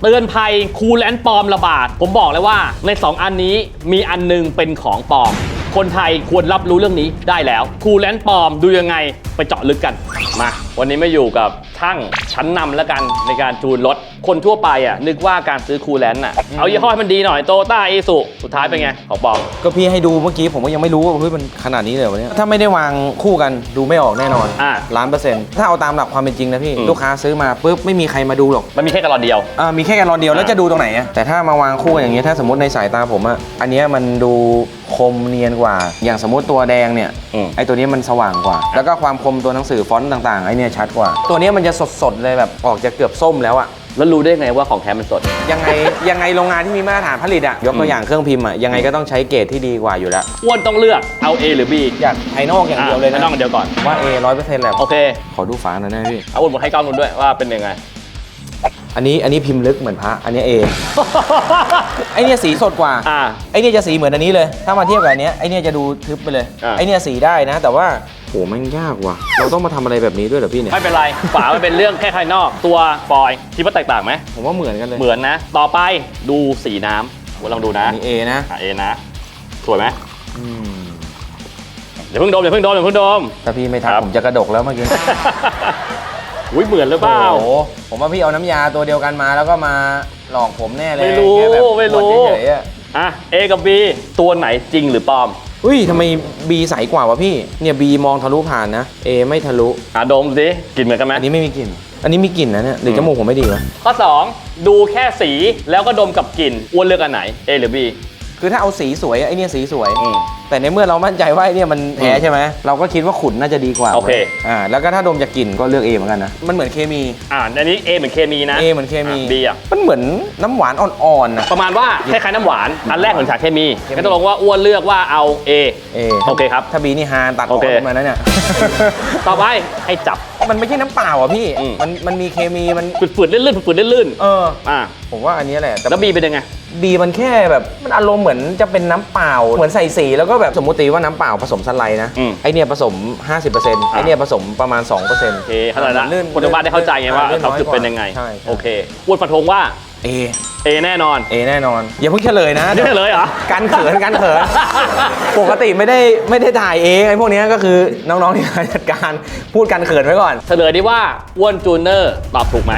เตือนภัยคูลแลนปลอมระบาด ผมบอกเลยว่าใน 2 อันนี้มีอันหนึงเป็นของปลอม คนไทยควรรับรู้เรื่องนี้ได้แล้ว คูลแลนปลอมดูยังไงไปเจาะลึกกัน มา วันนี้มาอยู่กับช่างชั้นนำแล้วกันในการจูนรถ คนทั่วไปอะนึกว่าการซื้อคูลแลนอะเอายี่ห้อให้มันดีหน่อยโตต้าเอสุสุดท้ายเป็นไงของปลอม ก็พี่ให้ดูเมื่อกี้ผมก็ยังไม่รู้ว่าเฮ้ยมันขนาดนี้เลยวันนี้ถ้าไม่ได้วางคู่กันดูไม่ออกแน่นอนอ่าล้านเปอร์เซ็นต์ถ้าเอาตามหลักความเป็นจริงนะพี่อืม ลูกค้าซื้อมาปุ๊บไม่มีใครมาดูหรอกมันมีแค่กระลอนเดียว อ่ามีแค่แกลลอนเดียวแล้วอ่าจะดูตรงไหนอะแต่ถ้ามาวางคู่กันอย่างเงี้ยถ้าสมมติในสายตาผมอะอันเนี้ยมันดูคมเนียนกว่า อย่างสมมติตัวแดงเนี่ยอืม ไอตัวเนี้ยมันสว่างกว่า แล้วก็ความคมตัวหนังสือฟอนต์ต่างๆไอเนี่ยชัดกว่า ตัวเนี้ยมันจะสดๆเลยแบบออกจะเกือบส้มแล้วอะ แล้วรู้ได้ไงว่าของแท้มันสด ยังไงยังไงโรงงานที่มีมาตรฐานผลิตอะยกตัวอย่างเครื่องพิมพ์อะยังไงก็ต้องใช้เกรดที่ดีกว่าอยู่แล้วอ้วนต้องเลือกเอา A หรือ B อยากภายนอกอย่างเดียวเลยไม่นะต้องอันเดียวก่อนว่า A ร้อยเปอร์เซ็นต์แหละโอเคขอดูฝาหน่อยนะพี่เอาอ้วนบอกให้กล้องดูด้วยว่าเป็นยังไง อันนี้อันนี้พิมพ์ลึกเหมือนพระอันนี้ A ไอเนี่ยสีสดกว่าอ่า ไอเนี่ยจะสีเหมือนอันนี้เลย ถ้ามาเทียบกับอันเนี้ยไอเนี่ยจะดูทึบไปเลยอ่าไอเนี่ยสีได้นะ แต่ว่าโหแม่งยากว่ะ เราต้องมาทำอะไรแบบนี้ด้วยเหรอพี่เนี่ยไม่เป็นไร ฝามันเป็นเรื่องแค่ภายนอก ตัวฟอยล์คิดว่าแตกต่างไหม ผมว่าเหมือนกันเลยเหมือนนะ ต่อไปดูสีน้ำลองดูนะอันนี้ A นะอะ A นะ สวยไหมอืมอย่าเพิ่งดมอย่าเพิ่งดมอย่าเพิ่งดม ถ้าพี่ไม่ทักครับ ผมจะกระดกแล้วเมื่อกี้ อุ้ยเหมือนหรือเปล่า โอ้โหผมว่าพี่เอาน้ำยาตัวเดียวกันมาแล้วก็มาหลอกผมแน่เลยไม่รู้แค่แบบไม่รู้ขวดเฉยๆอะอะ A กับ B ตัวไหนจริงหรือปลอมอุ้ยทำไม B ใสกว่าวะพี่ เนี่ย B มองทะลุผ่านนะ A ไม่ทะลุ อะดมสิกลิ่นเหมือนกันไหมอันนี้ไม่มีกลิ่น อันนี้มีกลิ่นนะเนี่ยหรือจมูกผมไม่ดีวะข้อ 2 ดูแค่สีแล้วก็ดมกับกลิ่นอ้วนเลือกอันไหน A หรือ B คือถ้าเอาสีสวยไอเนี่ยสีสวย อืม แต่ในเมื่อเรามั่นใจว่าไอเนี่ยมันแท้อืมใช่ไหมเราก็คิดว่าขุนน่าจะดีกว่าโอเค อ่าแล้วก็ถ้าดมจากกลิ่นก็เลือก A เหมือนกันนะมันเหมือนเคมี อ่าอันนี้ A เหมือนเคมีนะ A เหมือนเคมีอะ B อะ มันเหมือนน้ำหวานอ่อนๆนะ ประมาณว่าคล้ายๆน้ำหวาน อันแรกเหมือนฉากเคมีเคมี ก็ต้องบอกว่าอ้วนเลือกว่าเอา A A โอเคครับ ถ้า B นี่ฮานตัดอโออกเค มาแล้วเนี่ย ต่อไปให้จับ มันไม่ใช่น้ำเปล่าอะพี่ อืม มันมันมีเคมีมัน ฝืดๆลื่นๆฝืดๆลื่นเออ ๆอ่าผมว่าอันนี้แหละ แต่แล้ว B เป็นยังไง บีมันแค่แบบมันอารมณ์เหมือนจะเป็นน้ำเปล่า เหมือนใส่สีแล้วก็แบบสมมติว่าน้ำเปล่าผสมสไลด์นะ อืมไอเนี่ยผสม 50%ไอเนี่ยผสมประมาณ 2%โอเคเข้าใจละลื่นคนทางบ้านได้เข้าใจไงว่าลื่นความน้อยจุดกว่าเป็นยังไง ใช่ใช่โอเคอ้วนฟันธงว่า เอ A แน่นอน เอแน่นอน อย่าเพิ่งเฉลยนะนี่เลยเหรอ การเขินการเขิน ปกติไม่ได้ไม่ได้ถ่ายเองไอ้พวกเนี้ยก็คือน้องๆที่มาจัดการพูดการเขินไว้ก่อน เฉลยดีว่าอ้วนจูเนอร์ตอบถูกไหม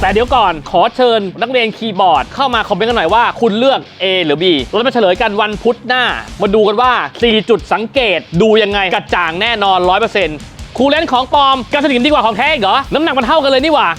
แต่เดี๋ยวก่อนขอเชิญนักเรียนคีย์บอร์ดเข้ามาคอมเมนต์กันหน่อยว่าคุณเลือก A หรือ B เราจะมาเฉลยกันวันพุธหน้า มาดูกันว่า 4 จุดสังเกตดูยังไงกระจ่างแน่นอน 100%คูลเลนส์ของปลอมกันสนิมดีกว่าของแท้อีกเหรอ น้ำหนักมันเท่ากันเลยนี่หว่า